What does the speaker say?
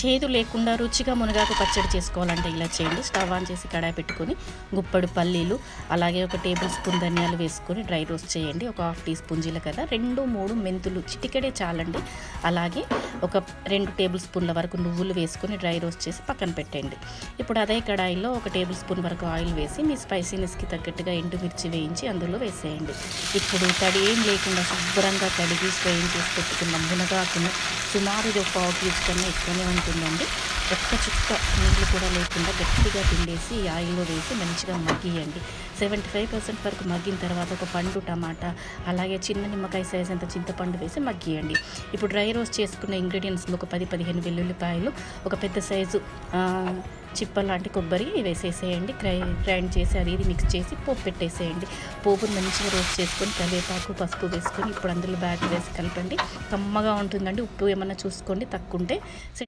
చేదు లేకుండా రుచిగా మునగాకు పచ్చడి చేసుకోవాలంటే ఇలా చేయండి. స్టవ్ ఆన్ చేసి కడాయి పెట్టుకొని గుప్పడు పల్లీలు అలాగే ఒక టేబుల్ స్పూన్ ధనియాలు వేసుకొని డ్రై రోస్ట్ చేయండి. ఒక హాఫ్ టీ స్పూన్ జీలకర్ర రెండు మూడు మెంతులు చిటికెడే చాలండి. అలాగే ఒక రెండు టేబుల్ స్పూన్ల వరకు నువ్వులు వేసుకొని డ్రై రోస్ట్ చేసి పక్కన పెట్టండి. ఇప్పుడు అదే కడాయిలో ఒక టేబుల్ స్పూన్ వరకు ఆయిల్ వేసి మీ స్పైసీనెస్కి తగ్గట్టుగా ఎండుమిర్చి వేయించి అందులో వేసేయండి. ఇప్పుడు తడి ఏం లేకుండా శుభ్రంగా కడిగి స్ట్రెయిన్ చేసి పెట్టుకున్న మునగాకును సుమారు ఇది ఒక పావు కేజీ కన్నా ఎక్కువనే ఉంటుందండి. ఒక్క చుక్క నీళ్ళు కూడా లేకుండా గట్టిగా పిండేసి ఈ ఆయిల్లో వేసి మంచిగా మగ్గియండి. సెవెంటీ ఫైవ్ పర్సెంట్ వరకు మగ్గిన తర్వాత ఒక పండు టమాటా అలాగే చిన్న నిమ్మకాయ సైజ్ అంత చింతపండు వేసి మగ్గియండి. ఇప్పుడు డ్రై రోస్ట్ చేసుకున్న ఇంగ్రీడియంట్స్లో ఒక పది పదిహేను వెల్లుల్లిపాయలు ఒక పెద్ద సైజు చిప్ప లాంటి కొబ్బరి వేసేసేయండి. గ్రై గ్రైండ్ చేసి అది ఇది మిక్స్ చేసి పోపు పెట్టేసేయండి. పోపును మంచిగా రోస్ట్ చేసుకొని కరివేపాకు పసుపు వేసుకొని ఇప్పుడు అందులో బ్యాటర్ వేసి కలపండి. కమ్మగా ఉంటుందండి. ఉప్పు ఏమన్నా చూసుకోండి తక్కువ ఉంటే